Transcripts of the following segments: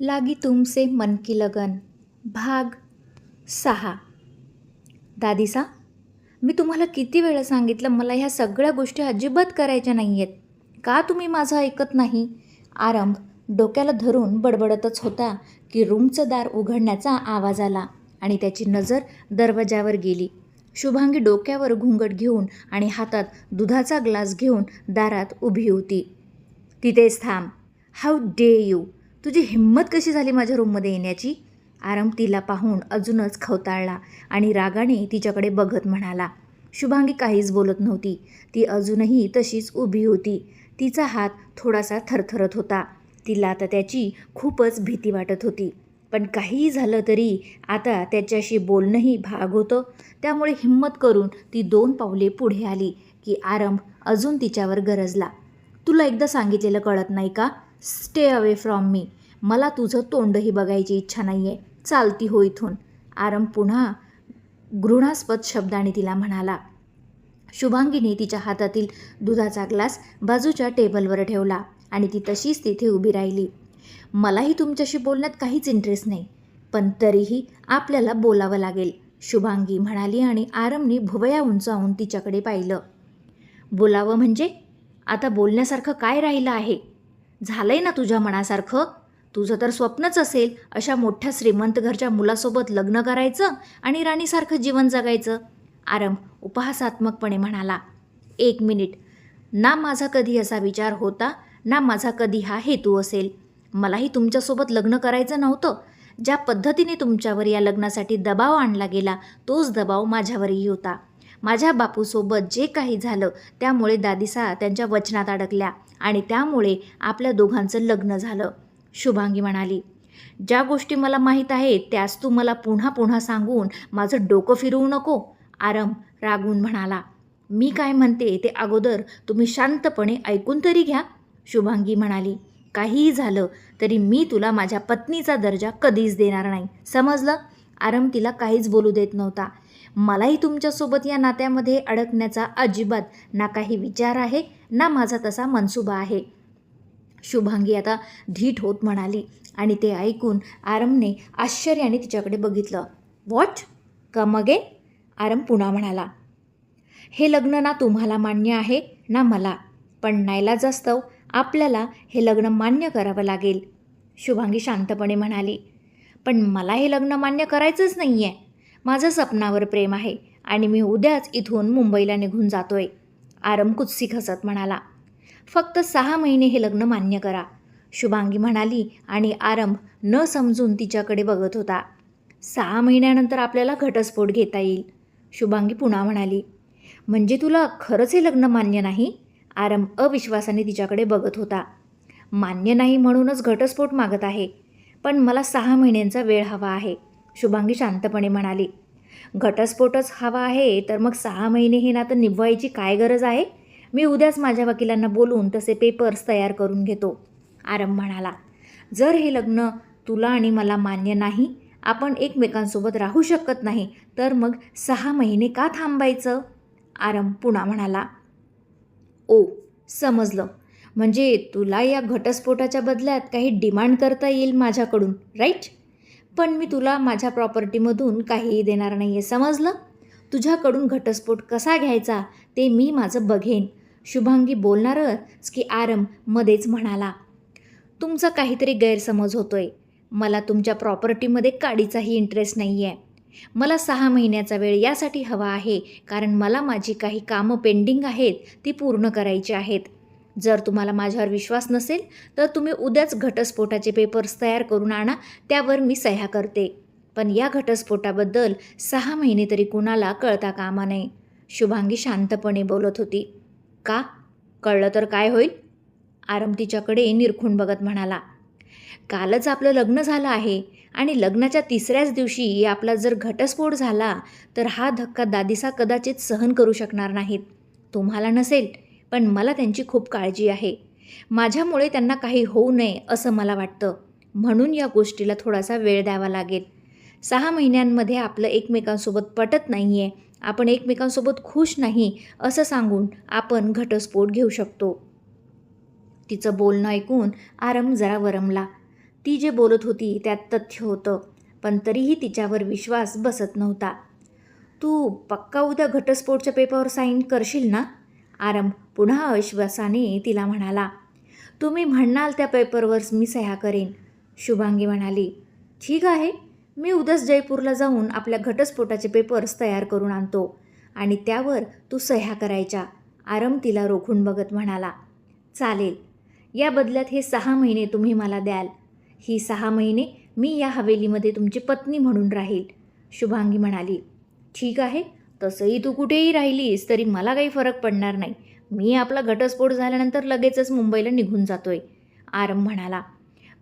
लागी तुमसे मन की लगन. भाग सहा. दादीसा मी तुम्हाला किती वेळा सांगितलं मला ह्या सगळ्या गोष्टी अजिबात करायच्या नाही आहेत का तुम्ही माझं ऐकत नाही? आरंभ डोक्याला धरून बडबडतच होता की रूमचं दार उघडण्याचा आवाज आला आणि त्याची नजर दरवाजावर गेली. शुभांगी डोक्यावर घुंगट घेऊन आणि हातात दुधाचा ग्लास घेऊन दारात उभी होती. तिथेच थांब. हाऊ डे यू तुझी हिंमत कशी झाली माझ्या रूममध्ये येण्याची? आराम तिला पाहून अजूनच खवताळला आणि रागाने तिच्याकडे बघत म्हणाला शुभांगी काहीच बोलत नव्हती. ती अजूनही तशीच उभी होती. तिचा हात थोडासा थरथरत होता. तिला आता त्याची खूपच भीती वाटत होती. पण काहीही झालं तरी आता त्याच्याशी बोलणंही भाग होतं. त्यामुळे हिंमत करून ती दोन पावले पुढे आली की आरंभ अजून तिच्यावर गरजला. तुला एकदा सांगितलेलं कळत नाही का? स्टे अवे फ्रॉम मी मला तुझं तोंडही बघायची इच्छा नाही आहे चालती हो इथून. आरम पुन्हा घृणास्पद शब्दाने तिला म्हणाला. शुभांगीने तिच्या हातातील दुधाचा ग्लास बाजूच्या टेबलवर ठेवला आणि ती तशीच तिथे उभी राहिली. मलाही तुमच्याशी बोलण्यात काहीच इंटरेस्ट नाही पण तरीही आपल्याला बोलावं लागेल शुभांगी म्हणाली आणि आरमने भुवया उंचावून तिच्याकडे पाहिलं. बोलावं म्हणजे? आता बोलण्यासारखं काय राहिलं आहे? झालंय ना तुझ्या मनासारखं? तुझं तर स्वप्नच असेल अशा मोठ्या श्रीमंत घरच्या मुलासोबत लग्न करायचं आणि राणीसारखं जीवन जगायचं. आरम उपहासात्मकपणे म्हणाला एक मिनिट. ना माझा कधी असा विचार होता? ना माझा कधी हा हेतू असेल? मलाही तुमच्यासोबत लग्न करायचं नव्हतं. ज्या पद्धतीने तुमच्यावर या लग्नासाठी दबाव आणला गेला तोच दबाव माझ्यावरही होता. माझ्या बापूसोबत जे काही झालं त्यामुळे दादीसा त्यांच्या वचनात अडकल्या. आणि त्यामुळे आपल्या दोघांचं लग्न झालं. शुभांगी म्हणाली ज्या गोष्टी मला माहीत आहेत त्याच तू मला पुन्हा पुन्हा सांगून माझं डोकं फिरवू नको आरम रागून म्हणाला. मी काय म्हणते ते अगोदर तुम्ही शांतपणे ऐकून तरी घ्या शुभांगी म्हणाली. काहीही झालं तरी मी तुला माझ्या पत्नीचा दर्जा कधीच देणार नाही. समजलं? आरम तिला काहीच बोलू देत नव्हता. मलाही तुमच्यासोबत या नात्यामध्ये अडकण्याचा अजिबात ना काही विचार आहे ना माझा तसा मनसुबा आहे. शुभांगी आता धीट होत म्हणाली आणि ते ऐकून आरमने आश्चर्याने तिच्याकडे बघितलं. वॉट? कम अगे आरम पुन्हा म्हणाला. हे लग्न ना तुम्हाला मान्य आहे ना मला. पण नाईलाज जास्तव हो, आपल्याला हे लग्न मान्य करावं लागेल. शुभांगी शांतपणे म्हणाली. पण मला हे लग्न मान्य करायचंच नाही आहे माझं सपनावर प्रेम आहे आणि मी उद्याच इथून मुंबईला निघून जातोय. आरम कुत्सिक हसत म्हणाला. फक्त सहा महिने हे लग्न मान्य करा. शुभांगी म्हणाली आणि आरंभ न समजून तिच्याकडे बघत होता. सहा महिन्यानंतर आपल्याला घटस्फोट घेता येईल. शुभांगी पुन्हा म्हणाली म्हणजे तुला खरंच हे लग्न मान्य नाही? आरंभ अविश्वासाने तिच्याकडे बघत होता. मान्य नाही म्हणूनच घटस्फोट मागत आहे पण मला सहा महिन्यांचा वेळ हवा आहे. शुभांगी शांतपणे म्हणाली घटस्फोटच हवा आहे तर मग सहा महिने हे नातं निभवायची काय गरज आहे? मी उद्याच माझ्या वकिलांना बोलून तसे पेपर्स तयार करून घेतो. आरंभ म्हणाला जर हे लग्न तुला आणि मला मान्य नाही आपण एकमेकांसोबत राहू शकत नाही तर मग सहा महिने का थांबायचं? आरंभ पुन्हा म्हणाला ओ समजलं. म्हणजे तुला या घटस्फोटाच्या बदल्यात काही डिमांड करता येईल माझ्याकडून राईट पण मी तुला माझ्या प्रॉपर्टीमधून काहीही देणार नाही आहे समजलं? तुझ्याकडून घटस्फोट कसा घ्यायचा ते मी माझं बघेन. शुभांगी बोलणारच की आरम मध्येच म्हणाला तुमचा काहीतरी गैरसमज होतोय. मला तुमच्या प्रॉपर्टीमध्ये काडीचाही इंटरेस्ट नाही आहे मला सहा महिन्याचा वेळ यासाठी हवा आहे कारण मला माझी काही कामं पेंडिंग आहेत ती पूर्ण करायची आहेत. जर तुम्हाला माझ्यावर विश्वास नसेल तर तुम्ही उद्याच घटस्फोटाचे पेपर्स तयार करून आणा त्यावर मी सह्या करते. पण या घटस्फोटाबद्दल सहा महिने तरी कुणाला कळता कामा नये. शुभांगी शांतपणे बोलत होती. का? कळलं तर काय होईल? आरम तिच्याकडे निरखून बघत म्हणाला. कालच आपलं लग्न झालं आहे आणि लग्नाच्या तिसऱ्याच दिवशी आपला जर घटस्फोट झाला तर हा धक्का दादिसा कदाचित सहन करू शकणार नाहीत. तुम्हाला नसेल पण मला त्यांची खूप काळजी आहे. माझ्यामुळे त्यांना काही होऊ नये असं मला वाटतं. म्हणून या गोष्टीला थोडासा वेळ द्यावा लागेल. सहा महिन्यांमध्ये आपलं एकमेकांसोबत पटत नाही आहे आपण एकमेकांसोबत खुश नाही असं सांगून आपण घटस्फोट घेऊ शकतो. तिचं बोलणं ऐकून आरम जरा वरमला. ती जे बोलत होती त्यात तथ्य होतं पण तरीही तिच्यावर विश्वास बसत नव्हता. तू पक्का उद्या घटस्फोटच्या पेपरवर साईन करशील ना? आरंभ पुन्हा अविश्वासाने तिला म्हणाला तुम्ही म्हणाल त्या पेपरवर मी सह्या करेन. शुभांगी म्हणाली ठीक आहे मी उद्याच जयपूरला जाऊन आपल्या घटस्फोटाचे पेपर्स तयार करून आणतो आणि त्यावर तू सह्या करायच्या. आरम तिला रोखून बघत म्हणाला चालेल या बदल्यात हे सहा महिने तुम्ही मला द्याल. ही सहा महिने मी या हवेलीमध्ये तुमची पत्नी म्हणून राहील. शुभांगी म्हणाली ठीक आहे तसंही तू कुठेही राहिलीस तरी मला काही फरक पडणार नाही. मी आपला घटस्फोट झाल्यानंतर लगेचच मुंबईला निघून जातोय. आरम म्हणाला.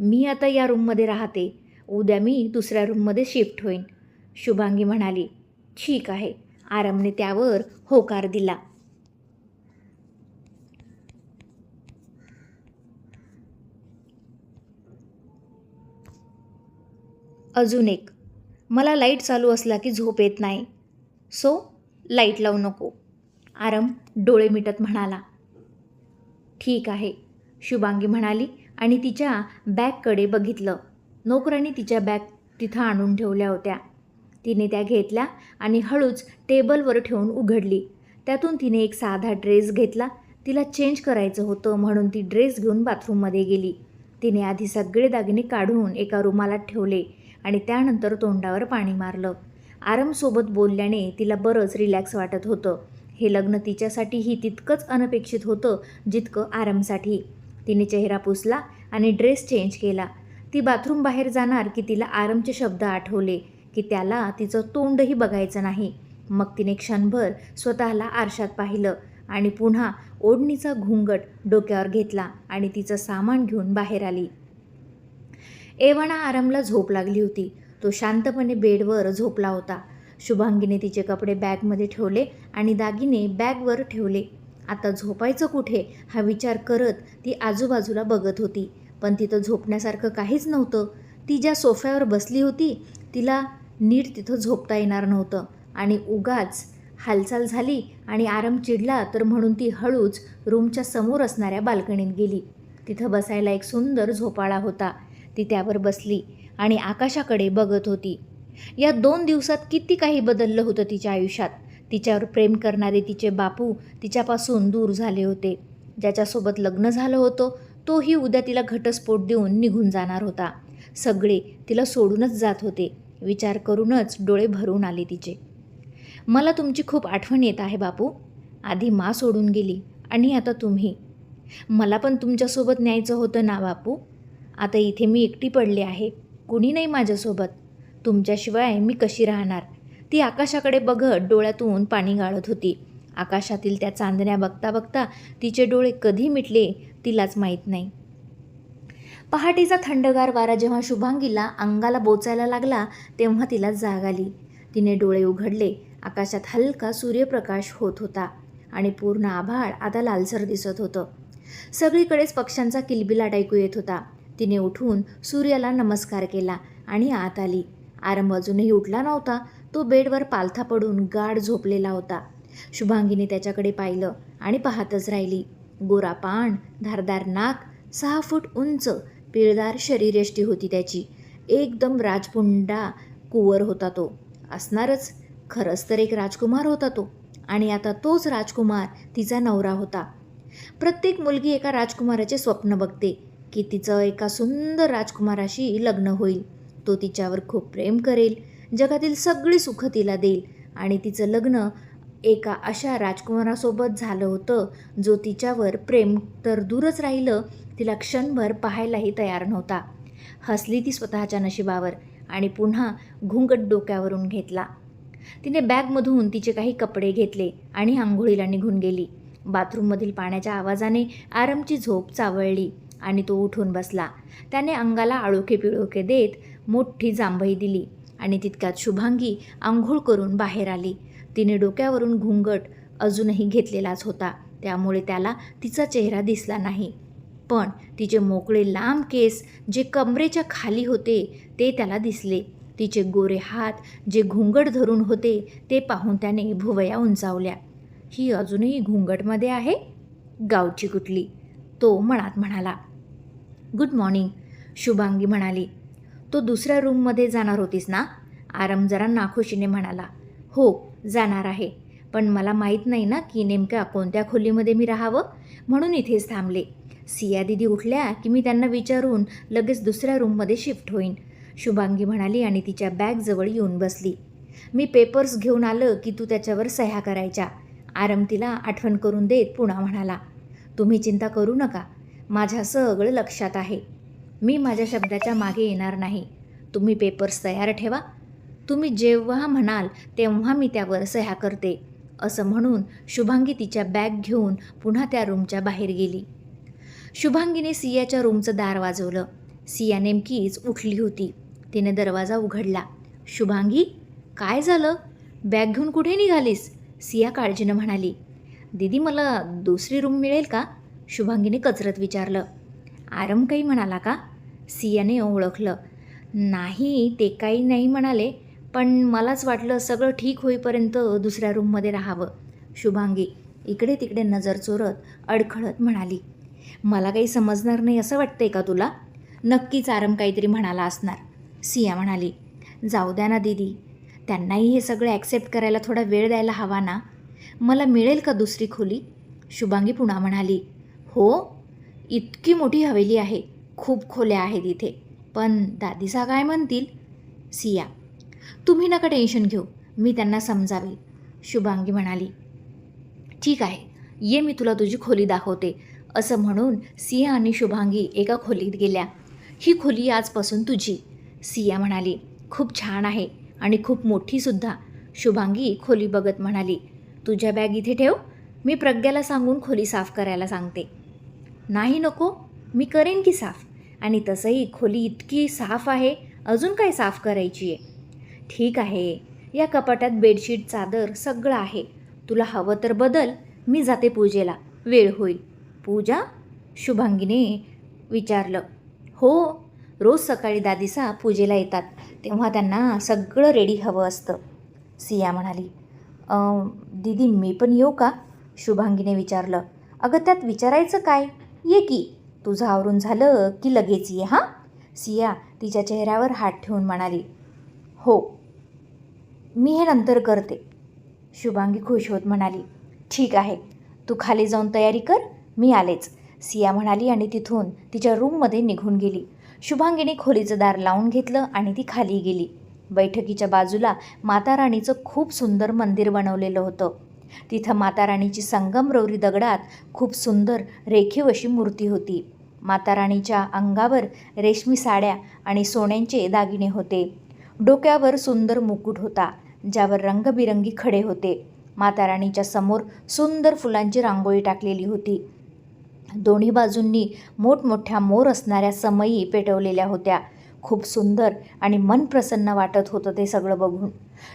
मी आता या रूममध्ये राहते. उद्या मी दुसऱ्या रूममध्ये शिफ्ट होईन. शुभांगी म्हणाली. ठीक आहे. आरमने त्यावर होकार दिला. अजून एक. मला लाइट चालू असला की झोप येत नाही. सो लाइट लावू नको. आरम डोळे मिटत म्हणाला. ठीक आहे शुभांगी म्हणाली आणि तिच्या बॅगकडे बघितलं. नोकरांनी तिच्या बॅग तिथं आणून ठेवल्या होत्या. तिने त्या घेतल्या आणि हळूच टेबलवर ठेवून उघडली. त्यातून तिने एक साधा ड्रेस घेतला. तिला चेंज करायचं होतं म्हणून ती ड्रेस घेऊन बाथरूममध्ये गेली. तिने आधी सगळे दागिने काढून एका रुमालात ठेवले आणि त्यानंतर तोंडावर पाणी मारलं. आरमसोबत बोलल्याने तिला बरंच रिलॅक्स वाटत होतं. हे लग्न तिच्यासाठीही तितकंच अनपेक्षित होतं जितकं आरामसाठी. तिने चेहरा पुसला आणि ड्रेस चेंज केला. ती बाथरूम बाहेर जाणार की तिला आरामचे शब्द आठवले की त्याला तिचं तोंडही बघायचं नाही. मग तिने क्षणभर स्वतःला आरशात पाहिलं आणि पुन्हा ओढणीचा घुंगट डोक्यावर घेतला आणि तिचं सामान घेऊन बाहेर आली. एवणा आरामला झोप लागली होती. तो शांतपणे बेडवर झोपला होता. शुभांगीने तिचे कपडे बॅगमध्ये ठेवले आणि दागिने बॅगवर ठेवले. आता झोपायचं कुठे? हा विचार करत ती आजूबाजूला बघत होती. पण तिथं झोपण्यासारखं काहीच नव्हतं. ती ज्या सोफ्यावर बसली होती तिला नीट तिथं झोपता येणार नव्हतं. आणि उगाच हालचाल झाली आणि आराम चिडला तर म्हणून ती हळूच रूमच्या समोर असणाऱ्या बाल्कनीत गेली. तिथं बसायला एक सुंदर झोपाळा होता. ती त्यावर बसली. आणि आकाशाकडे बघत होती. या दोन दिवसात किती काही बदललं होतं तिच्या आयुष्यात. तिच्यावर प्रेम करणारे तिचे बापू तिच्यापासून दूर झाले होते. ज्याच्यासोबत लग्न झालं होतं तोही उद्या तिला घटस्फोट देऊन निघून जाणार होता. सगळे तिला सोडूनच जात होते. विचार करूनच डोळे भरून आले तिचे. मला तुमची खूप आठवण येत आहे बापू. आधी मा सोडून गेली आणि आता तुम्ही. मला पण तुमच्यासोबत न्यायचं होतं ना बापू? आता इथे मी एकटी पडले आहे. कुणी नाही माझ्यासोबत. तुमच्याशिवाय मी कशी राहणार? ती आकाशाकडे बघत डोळ्यातून पाणी गाळत होती. आकाशातील त्या चांदण्या बघता बघता तिचे डोळे कधी मिटले तिलाच माहीत नाही. पहाटेचा थंडगार वारा जेव्हा शुभांगीला अंगाला बोचायला लागला तेव्हा तिला जाग आली. तिने डोळे उघडले. आकाशात हलका सूर्यप्रकाश होत होता आणि पूर्ण आभाळ आता लालसर दिसत होतं. सगळीकडेच पक्ष्यांचा किलबिलाट ऐकू येत होता. तिने उठून सूर्याला नमस्कार केला आणि आत आली. आरंभ अजूनही उठला नव्हता तो बेडवर पालथा पडून गाढ झोपलेला होता. शुभांगीने त्याच्याकडे पाहिलं आणि पाहतच राहिली. गोरा पाण धारदार नाक सहा फूट उंच पिळदार शरीरयष्टी होती त्याची. एकदम राजपुंडा कुवर होता तो. असणारच खरंच तर एक राजकुमार होता तो. आणि आता तोच राजकुमार तिचा नवरा होता. प्रत्येक मुलगी एका राजकुमाराचे स्वप्न बघते. की तिचं एका सुंदर राजकुमाराशी लग्न होईल. तो तिच्यावर खूप प्रेम करेल. जगातील सगळी सुखं तिला देईल. आणि तिचं लग्न एका अशा राजकुमारासोबत झालं होतं जो तिच्यावर प्रेम तर दूरच राहिलं तिला क्षणभर पाहायलाही तयार नव्हता. हसली ती स्वतःच्या नशिबावर आणि पुन्हा घुंगट डोक्यावरून घेतला. तिने बॅगमधून तिचे काही कपडे घेतले आणि आंघोळीला निघून गेली. बाथरूममधील पाण्याच्या आवाजाने आरमची झोप चावळली. आणि तो उठून बसला. त्याने अंगाला आळोखे पिळोखे देत मोठी जांभई दिली आणि तितक्यात शुभांगी आंघोळ करून बाहेर आली. तिने डोक्यावरून घुंगट अजूनही घेतलेलाच होता. त्यामुळे त्याला तिचा चेहरा दिसला नाही. पण तिचे मोकळे लांब केस जे कमरेच्या खाली होते ते त्याला दिसले. तिचे गोरे हात जे घुंगट धरून होते ते पाहून त्याने भुवया उंचावल्या. ही अजूनही घुंगटमध्ये आहे? गावची कुठली? तो मनात म्हणाला. गुड मॉर्निंग शुभांगी म्हणाली. तो दुसऱ्या रूममध्ये जाणार होतीस ना? आरम जरा नाखुशीने म्हणाला. हो जाणार आहे. पण मला माहीत नाही ना की नेमक्या कोणत्या खोलीमध्ये मी राहावं? म्हणून इथेच थांबले. सिया दिदी उठल्या की मी त्यांना विचारून लगेच दुसऱ्या रूममध्ये शिफ्ट होईन. शुभांगी म्हणाली आणि तिच्या बॅगजवळ येऊन बसली. मी पेपर्स घेऊन आलं की तू त्याच्यावर सह्या करायच्या. आरम तिला आठवण करून देत पुन्हा म्हणाला. तुम्ही चिंता करू नका. माझ्या सगळं लक्षात आहे. मी माझ्या शब्दाच्या मागे येणार नाही. तुम्ही पेपर्स तयार ठेवा. तुम्ही जेव्हा म्हणाल तेव्हा मी त्यावर सह्या करते असं म्हणून शुभांगी तिच्या बॅग घेऊन पुन्हा त्या रूमच्या बाहेर गेली. शुभांगीने सियाच्या रूमचं दार वाजवलं. सिया नेमकीच उठली होती. तिने दरवाजा उघडला. शुभांगी काय झालं? बॅग घेऊन कुठे निघालीस? सिया काळजीनं म्हणाली. दीदी मला दुसरी रूम मिळेल का? शुभांगीने कचरत विचारलं आरम काही म्हणाला का? सियाने ओळखलं नाही ते काही नाही म्हणाले पण मलाच वाटलं सगळं ठीक होईपर्यंत दुसऱ्या रूममध्ये राहावं. शुभांगी इकडे तिकडे नजर चोरत अडखळत म्हणाली मला काही समजणार नाही असं वाटतंय का तुला? नक्कीच आरम काहीतरी म्हणाला असणार. सिया म्हणाली जाऊ द्या ना दीदी त्यांनाही हे सगळं ॲक्सेप्ट करायला थोडा वेळ द्यायला हवा ना. मला मिळेल का दुसरी खोली? शुभांगी पुन्हा म्हणाली हो इतकी मोठी हवेली आहे खूप खोल्या आहेत इथे. पण दादीसा काय म्हणतील? सिया तुम्ही नका टेन्शन घेऊ मी त्यांना समजावी. शुभांगी म्हणाली ठीक आहे ये मी तुला तुझी खोली दाखवते. असं म्हणून सिया आणि शुभांगी एका खोलीत गेल्या. ही खोली आजपासून तुझी सिया म्हणाली. खूप छान आहे आणि खूप मोठीसुद्धा शुभांगी खोली बघत म्हणाली तुझ्या बॅग इथे ठेव मी प्रज्ञाला सांगून खोली साफ करायला सांगते. नाही नको मी करेन की साफ. आणि तसंही खोली इतकी साफ आहे अजून काय साफ करायची आहे? ठीक आहे या कपाटात बेडशीट चादर सगळं आहे. तुला हवं तर बदल मी जाते पूजेला. वेळ होईल. पूजा? शुभांगीने विचारलं. हो रोज सकाळी दादीसा पूजेला येतात. तेव्हा त्यांना सगळं रेडी हवं असतं. सिया म्हणाली दीदी मी पण येऊ का? शुभांगीने विचारलं. अगं त्यात विचारायचं काय? ये की. तुझं आवरून झालं की लगेच ये हां? सिया तिच्या चेहऱ्यावर हात ठेवून म्हणाली हो. मी हे नंतर करते. शुभांगी खुश होत म्हणाली ठीक आहे. तू खाली जाऊन तयारी कर मी आलेच. सिया म्हणाली आणि तिथून तिच्या रूममध्ये निघून गेली. शुभांगीने खोलीचं दार लावून घेतलं आणि ती खाली गेली. बैठकीच्या बाजूला माता राणीचं खूप सुंदर मंदिर बनवलेलं होतं. तिथं माता राणीची संगमरवरी दगडात खूप सुंदर रेखीव अशी मूर्ती होती. माता राणीच्या अंगावर रेशमी साड्या आणि सोन्यांचे दागिने होते. डोक्यावर सुंदर मुकुट होता ज्यावर रंगबिरंगी खडे होते. माता राणीच्या समोर सुंदर फुलांची रांगोळी टाकलेली होती. दोन्ही बाजूंनी मोठमोठ्या मोर असणाऱ्या समयी पेटवलेल्या होत्या. खूप सुंदर आणि मन प्रसन्न वाटत होतं ते सगळं बघून.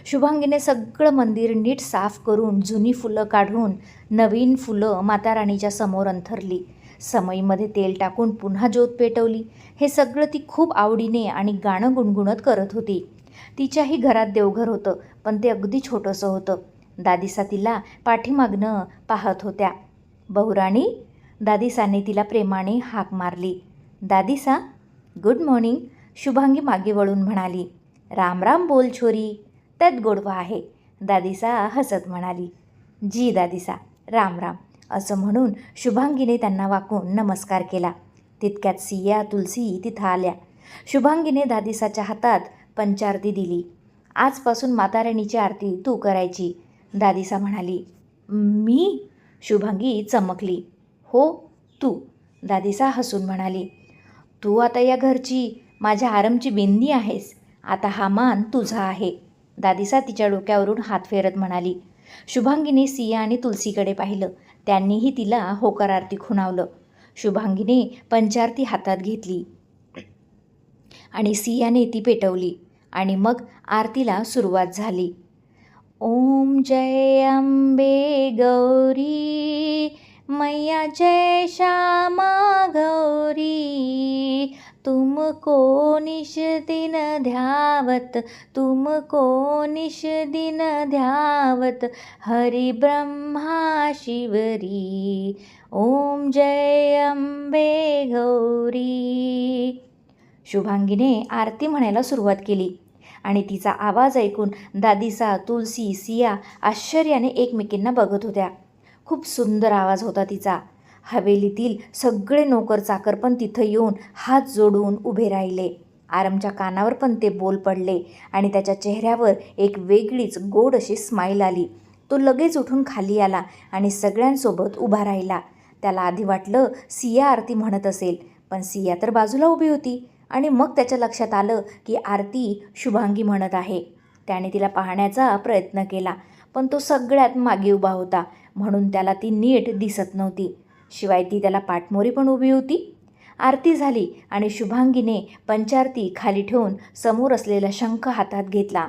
शुभांगीने सगळं मंदिर नीट साफ करून जुनी फुलं काढून नवीन फुलं माता राणीच्या समोर अंथरली. समईमध्ये तेल टाकून पुन्हा ज्योत पेटवली. हे सगळं ती खूप आवडीने आणि गाणं गुणगुणत करत होती. तिच्याही घरात देवघर होतं पण ते अगदी छोटंसं होतं. दादीसा तिला पाठीमागनं पाहत होत्या. बहुराणी दादीसाने तिला प्रेमाने हाक मारली. दादीसा गुड मॉर्निंग शुभांगी मागे वळून म्हणाली राम राम बोल छोरी त्यात गोडवा आहे. दादीसा हसत म्हणाली जी दादीसा राम राम. असं म्हणून शुभांगीने त्यांना वाकून नमस्कार केला. तितक्यात सिया तुलसी तिथं आल्या. शुभांगीने दादीसाच्या हातात पंचारती दिली. आजपासून माताराणीची आरती तू करायची. दादीसा म्हणाली मी? शुभांगी चमकली हो तू. दादीसा हसून म्हणाली तू आता या घरची माझ्या आरमची बिंदी आहेस. आता हा मान तुझा आहे. दादीसा तिच्या डोक्यावरून हात फेरत म्हणाली. शुभांगीने सिया आणि तुलसीकडे पाहिलं. त्यांनीही तिला होकार आरती खुणावलं. शुभांगीने पंचारती हातात घेतली आणि सियाने ती पेटवली आणि मग आरतीला सुरुवात झाली. ओम जय अंबे गौरी मैया जय शा तुमको निश दिन ध्यावत तुमको निश दिन ध्यावत हरि ब्रह्मा शिवरी ओम जय अंबे गौरी. शुभांगीने आरती म्हणायला सुरुवात केली आणि तिचा आवाज ऐकून दादिसा तुलसी सिया आश्चर्याने एकमेकींना बघत होत्या. खूप सुंदर आवाज होता तिचा. हवेलीतील सगळे नोकर चाकर पण तिथं येऊन हात जोडून उभे राहिले. आरमच्या कानावर पण ते बोल पडले आणि त्याच्या चेहऱ्यावर एक वेगळीच गोड अशी स्माईल आली. तो लगेच उठून खाली आला आणि सगळ्यांसोबत उभा राहिला. त्याला आधी वाटलं सिया आरती म्हणत असेल पण सिया तर बाजूला उभी होती आणि मग त्याच्या लक्षात आलं की आरती शुभांगी म्हणत आहे. त्याने तिला पाहण्याचा प्रयत्न केला पण तो सगळ्यात मागे उभा होता म्हणून त्याला ती नीट दिसत नव्हती. शिवाय ती त्याला पाठमोरी पण उभी होती. आरती झाली आणि शुभांगीने पंचारती खाली ठेवून समोर असलेला शंख हातात घेतला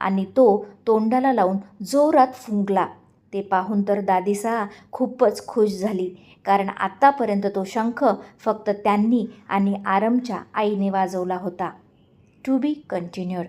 आणि तो तोंडाला लावून जोरात फुंकला. ते पाहून तर दादीसा खूपच खुश झाली कारण आत्तापर्यंत तो शंख फक्त त्यांनी आणि आरमच्या आईने वाजवला होता. To be continued